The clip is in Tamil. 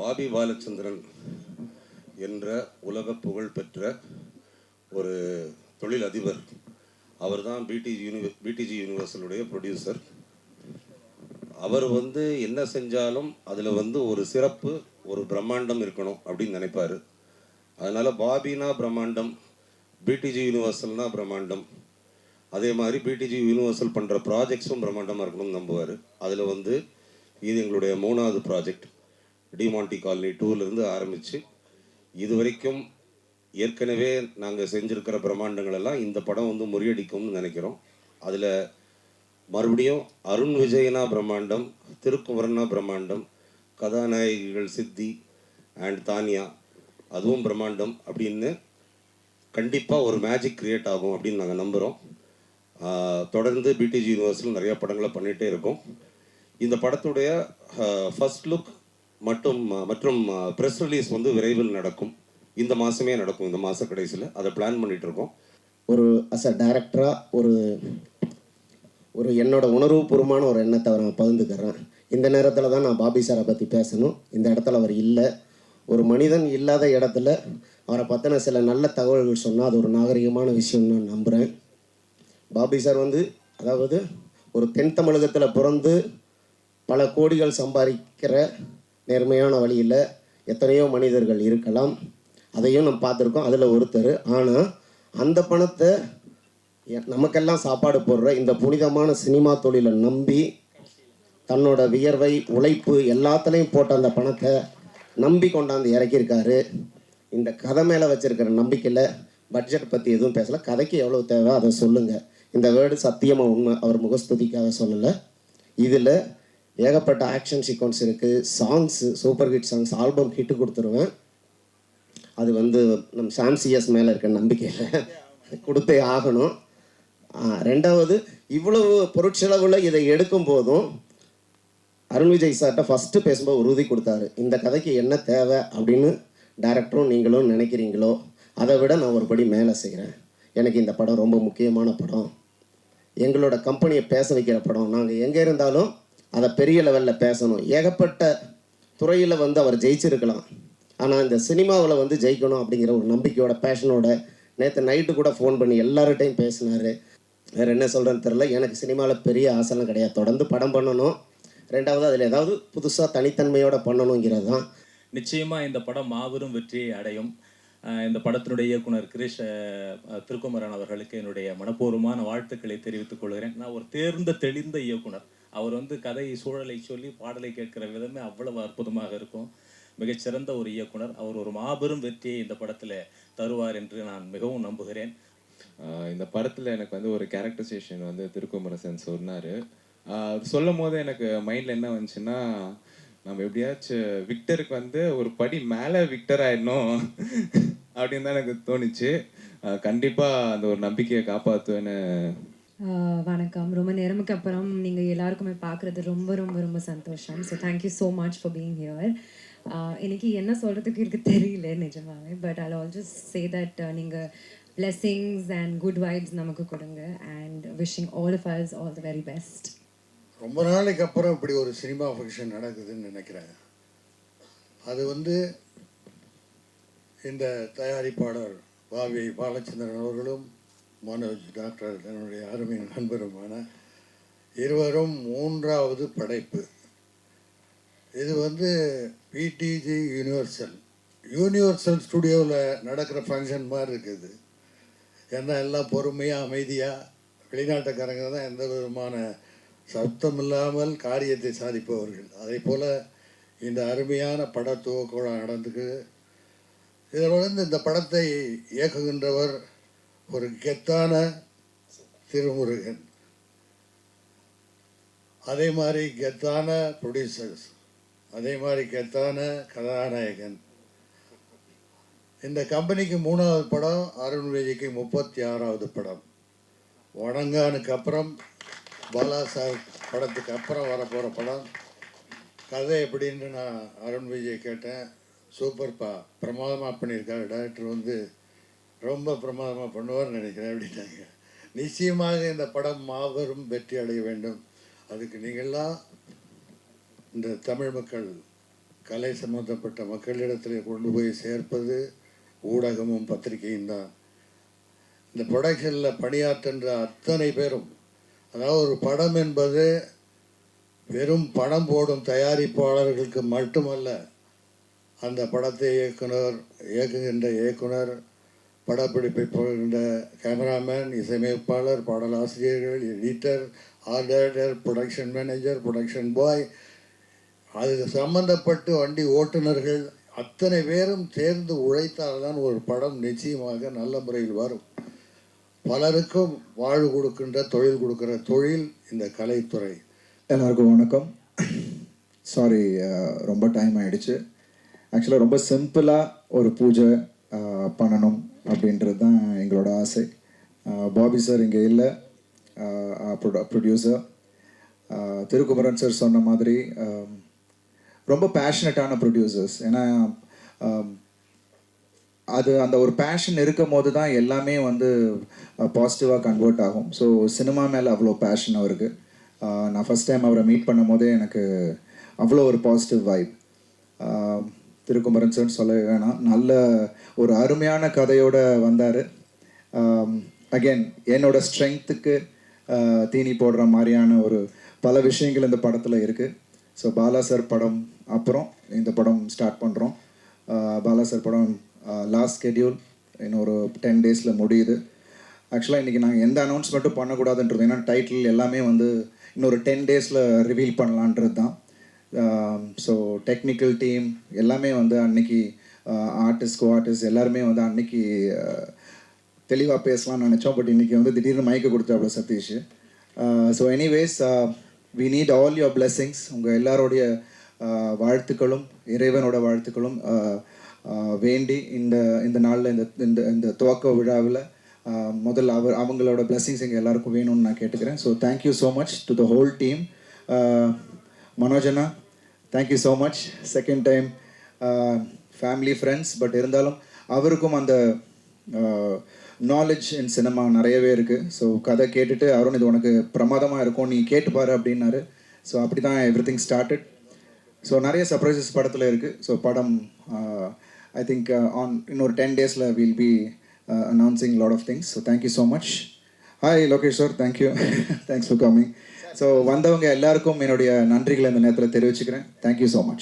பாபி பாலச்சந்திரன் என்ற உலக புகழ் பெற்ற ஒரு தொழில் அதிபர் அவர் தான் பிடிஜி யூனிவர் பிடிஜி யூனிவர்சலுடைய ப்ரொடியூசர் அவர் வந்து என்ன செஞ்சாலும் அதில் வந்து ஒரு சிறப்பு ஒரு பிரம்மாண்டம் இருக்கணும் அப்படின்னு நினைப்பாரு. அதனால் பாபினா பிரம்மாண்டம் பிடிஜி யூனிவர்சல்னா பிரம்மாண்டம். அதே மாதிரி பிடிஜி யூனிவர்சல் பண்ணுற ப்ராஜெக்ட்ஸும் பிரம்மாண்டமாக இருக்கணும்னு நம்புவார். அதில் வந்து இது எங்களுடைய மூணாவது ப்ராஜெக்ட் டிமாண்டி காலனி டூலேருந்து ஆரம்பித்து இது வரைக்கும் ஏற்கனவே நாங்கள் செஞ்சுருக்கிற பிரம்மாண்டங்கள் எல்லாம் இந்த படம் வந்து முறியடிக்கும்னு நினைக்கிறோம். அதில் மறுபடியும் அருண் விஜயனா பிரம்மாண்டம் திருக்குமரனா பிரம்மாண்டம் கதாநாயகிகள் சித்தி அண்ட் தானியா அதுவும் பிரம்மாண்டம் அப்படின்னு கண்டிப்பாக ஒரு மேஜிக் க்ரியேட் ஆகும் அப்படின்னு நாங்கள் நம்புகிறோம் தொடர்ந்து பிடிஜி யூனிவர்ஸில் நிறையா படங்களை பண்ணிகிட்டே இருக்கோம். இந்த படத்துடைய ஃபர்ஸ்ட் லுக் மட்டும் மற்றும் ப்ரெஸ் ரிலீஸ் வந்து விரைவில் நடக்கும். இந்த மாதமே நடக்கும் இந்த மாத கடைசியில். அதை பிளான் பண்ணிட்டு இருக்கோம் ஒரு அஸ் அ டேரக்டராக ஒரு ஒரு என்னோட உணர்வுபூர்வமான ஒரு எண்ணத்தை அவர் நான் பகிர்ந்துக்கிறேன். இந்த நேரத்தில் தான் நான் பாபி சாரை பற்றி பேசணும். இந்த இடத்துல அவர் இல்லை. ஒரு மனிதன் இல்லாத இடத்துல அவரை பற்றின சில நல்ல தகவல்கள் சொன்னால் அது ஒரு நாகரிகமான விஷயம்னு நான் நம்புகிறேன் பாபி சார் வந்து அதாவது ஒரு தென் தமிழகத்தில் பிறந்து பல கோடிகள் சம்பாதிக்கிற நேர்மையான வழியில் எத்தனையோ மனிதர்கள் இருக்கலாம். அதையும் நம்ம பார்த்துருக்கோம். அதில் ஒருத்தர். ஆனால் அந்த பணத்தை எ- நமக்கெல்லாம் சாப்பாடு போடுற இந்த புனிதமான சினிமா தொழிலை நம்பி தன்னோட வியர்வை உழைப்பு எல்லாத்துலேயும் போட்ட அந்த பணத்தை நம்பி கொண்டாந்து இறக்கியிருக்காரு. இந்த கதை மேலே வச்சுருக்கிற நம்பிக்கையில் பட்ஜெட் பற்றி எதுவும் பேசலை. கதைக்கு எவ்வளோ தேவை அதை சொல்லுங்கள் இந்த வேர்டு சத்தியமாக உண்மை. அவர் முகஸ்துதிக்காக சொல்லலை. இதில் ஏகப்பட்ட ஆக்ஷன் சீக்வன்ஸ் இருக்குது songs super hit songs album hit கொடுத்துருவேன். அது வந்து நம் சாம்சிஎஸ் மேலே இருக்க நம்பிக்கையில் கொடுத்தே ஆகணும். ரெண்டாவது இவ்வளவு பொருட்செலவில் இதை எடுக்கும் போதும் அருண் விஜய் சார்கிட்ட ஃபஸ்ட்டு பேசும்போது உறுதி கொடுத்தாரு. இந்த கதைக்கு என்ன தேவை அப்படின்னு டேரக்டரும் நீங்களும் நினைக்கிறீங்களோ அதை விட நான் ஒரு படி மேலே செய்கிறேன் எனக்கு இந்த படம் ரொம்ப முக்கியமான படம். எங்களோட கம்பெனியை பேச வைக்கிற படம். நாங்கள் எங்கே இருந்தாலும் அதை பெரிய லெவலில் பேசணும். ஏகப்பட்ட துறையில் வந்து அவர் ஜெயிச்சிருக்கலாம். ஆனால் இந்த சினிமாவில் வந்து ஜெயிக்கணும் அப்படிங்கிற ஒரு நம்பிக்கையோட பேஷனோட நேற்று நைட்டு கூட ஃபோன் பண்ணி எல்லார்கிட்டையும் பேசினார். வேறு என்ன சொல்கிறேன்னு தெரில எனக்கு சினிமாவில் பெரிய ஆசைலாம் கிடையாது. தொடர்ந்து படம் பண்ணணும். ரெண்டாவது அதில் ஏதாவது புதுசாக தனித்தன்மையோட பண்ணணுங்கிறது தான். நிச்சயமாக இந்த படம் மாபெரும் வெற்றியை அடையும். இந்த படத்தினுடைய இயக்குனர் கிரீஷ் திருக்குமரன் அவர்களுக்கு என்னுடைய மனப்பூர்வமான வாழ்த்துக்களை தெரிவித்துக் கொள்கிறேன். நான் ஒரு தேர்ந்த தெளிந்த இயக்குனர். அவர் வந்து கதை சூழலை சொல்லி பாடலை கேட்கிற விதமே அவ்வளவு அற்புதமாக இருக்கும். மிகச்சிறந்த ஒரு இயக்குனர். அவர் ஒரு மாபெரும் வெற்றியை இந்த படத்தில் தருவார் என்று நான் மிகவும் நம்புகிறேன். இந்த படத்தில் எனக்கு வந்து ஒரு கேரக்டரைசேஷன் வந்து திருக்குமரசன் சொன்னார். சொல்லும் போது எனக்கு மைண்டில் என்ன வந்துச்சுன்னா நம்ம எப்படியாச்சும் விக்டருக்கு வந்து ஒரு படி மேலே விக்டர் ஆயிடணும் அப்படின்னு தான் எனக்கு தோணுச்சு. கண்டிப்பாக அந்த ஒரு நம்பிக்கையை காப்பாற்றுவேன்னு வணக்கம். ரொம்ப நேரமுக்கு அப்புறம் நீங்கள் எல்லாருக்குமே பார்க்குறது ரொம்ப ரொம்ப ரொம்ப சந்தோஷம். So thank you so much for being here எனக்கு என்ன சொல்கிறதுக்கு இருக்கு தெரியல நிஜமாவே but I also say that நீங்கள் பிளெஸிங்ஸ் அண்ட் குட் வைப்ஸ் நமக்கு கொடுங்க and wishing all of us all the very best ரொம்ப நாளைக்கு அப்புறம் இப்படி ஒரு சினிமா ஃபங்க்ஷன் நடக்குதுன்னு நினைக்கிறேன். அது வந்து இந்த தயாரிப்பாளர் பாவி பாலச்சந்திரன் அவர்களும் மனோஜ் டாக்டர் என்னுடைய அருமை நண்பருமான இருவரும் மூன்றாவது படைப்பு. இது வந்து பிடிஜி யூனிவர்சல் யூனிவர்சல் ஸ்டுடியோவில் நடக்கிற ஃபங்க்ஷன் மாதிரி இருக்குது. ஏன்னா எல்லாம் பொறுமையாக அமைதியாக வெளிநாட்டுக்காரங்க தான் எந்த விதமான சத்தம் இல்லாமல் காரியத்தை சாதிப்பவர்கள். அதே போல் இந்த அருமையான பட துவக்கம் நடந்துக்கு இதில் வந்து இந்த படத்தை இயக்குகின்றவர் ஒரு கெத்தான திருமுருகன். அதே மாதிரி கெத்தான ப்ரொடியூசர்ஸ் அதே மாதிரி கெத்தான கதாநாயகன். இந்த கம்பெனிக்கு மூணாவது படம் அருண் விஜய்க்கு முப்பத்தி ஆறாவது படம். வணங்கானுக்கு அப்புறம் பாலா சாஹிப் படத்துக்கு அப்புறம் வரப்போகிற படம். கதை எப்படின்னு நான் அருண் விஜய் கேட்டேன். சூப்பர்ப்பா பிரமாதமாக பண்ணியிருக்காரு. டேரக்டர் வந்து ரொம்ப பிரமாதமாக பண்ணுவார்னு நினைக்கிறேன். அப்படின்னாங்க நிச்சயமாக இந்த படம் மாபெரும் வெற்றி அடைய வேண்டும். அதுக்கு நீங்கள்லாம் இந்த தமிழ் மக்கள் கலை சம்பந்தப்பட்ட மக்களிடத்தில் கொண்டு போய் சேர்ப்பது ஊடகமும் பத்திரிகையும் தான். இந்த ப்ரொடக்ஷனில் பணியாற்றுன்ற அத்தனை பேரும் அதாவது ஒரு படம் என்பது வெறும் படம் போடும் தயாரிப்பாளர்களுக்கு மட்டுமல்ல அந்த படத்தை இயக்குனர் இயக்குகின்ற இயக்குனர் படப்பிடிப்பை போகின்ற கேமராமேன் இசையமைப்பாளர் பாடலாசிரியர்கள் editor order production manager production boy அது சம்பந்தப்பட்டு வண்டி ஓட்டுநர்கள் அத்தனை பேரும் சேர்ந்து உழைத்தால்தான் ஒரு படம் நிச்சயமாக நல்ல முறையில் வரும். பலருக்கும் வாழ்வு கொடுக்கின்ற தொழில் கொடுக்கிற தொழில் இந்த கலைத்துறை. எல்லாருக்கும் வணக்கம். சாரி ரொம்ப டைம் ஆயிடுச்சு. ஆக்சுவலாக ரொம்ப சிம்பிளாக ஒரு பூஜை பண்ணணும். அப்படின்றது தான் எங்களோட ஆசை. பாபி சார் இங்கே இல்லை. ப்ரொடியூசர் திருக்குமரன் சார் சொன்ன மாதிரி ரொம்ப பேஷனட்டான ப்ரொடியூசர்ஸ் ஏன்னா அது அந்த ஒரு பேஷன் இருக்கும் போது தான் எல்லாமே வந்து பாசிட்டிவாக கன்வெர்ட் ஆகும். ஸோ சினிமா மேலே அவ்வளோ பேஷன் அவருக்கு. நான் ஃபஸ்ட் டைம் அவரை மீட் பண்ணும் போதே எனக்கு அவ்வளோ ஒரு பாசிட்டிவ் வைப் திருக்குமரன் சார் சொல்ல வேணாம். நல்ல ஒரு அருமையான கதையோட வந்தார். அகைன் என்னோட ஸ்ட்ரென்த்துக்கு தீனி போடுற மாதிரியான ஒரு பல விஷயங்கள் இந்த படத்தில் இருக்குது ஸோ பாலா சார் படம் அப்புறம் இந்த படம் ஸ்டார்ட் பண்ணுறோம் பாலா சார் படம் லாஸ்ட் ஸ்கெடியூல் இன்னொரு டென் டேஸில் முடியுது. ஆக்சுவலாக இன்றைக்கி நாங்கள் எந்த அனௌன்ஸ்மெண்ட்டும் பண்ணக்கூடாதுன்றது ஏன்னா டைட்டில் எல்லாமே வந்து இன்னொரு டென் டேஸில் ரிவீல் பண்ணலான்றது தான் ஸோ டெக்னிக்கல் டீம் எல்லாமே வந்து அன்னைக்கு ஆர்டிஸ்ட் கோ ஆர்டிஸ்ட் எல்லாருமே வந்து அன்னைக்கு uh, தெளிவாக பேசலாம்னு நினச்சோம். பட் இன்றைக்கி வந்து திடீர்னு மைக்கு கொடுத்தாப்புல Satish. So anyways we need all your blessings உங்கள் எல்லாருடைய uh, வாழ்த்துக்களும் இறைவனோட வாழ்த்துக்களும் uh, வேண்டி இந்த இந்த நாளில் இந்த இந்த இந்த துவக்க விழாவில் முதல்ல அவர் அவங்களோட பிளெஸ்ஸிங்ஸ் எங்கள் எல்லாருக்கும் வேணும்னு நான் கேட்டுக்கிறேன். So thank you so much to the whole team மனோஜனா thank you so much second time family friends but இருந்தாலும் அவருக்கும் அந்த நாலேஜ் இன் சினிமா நிறையவே இருக்குது ஸோ கதை கேட்டுட்டு அருண் இது உனக்கு பிரமாதமாக இருக்கும் நீ கேட்டு பாரு அப்படின்னாரு. ஸோ அப்படி தான் எவ்ரி திங் ஸ்டார்டட் ஸோ நிறைய சர்ப்ரைசஸ் படத்தில் இருக்குது ஸோ படம் ஐ திங்க் ஆன் இன்னொரு டென் டேஸில் will be announcing lot of things so thank you so much hi Lokesh sir thank you thanks for coming so வந்தவங்க எல்லாருக்கும் என்னுடைய நன்றிகளை இந்த நேரத்தில் தெரிவிச்சுக்கிறேன். Thank you so much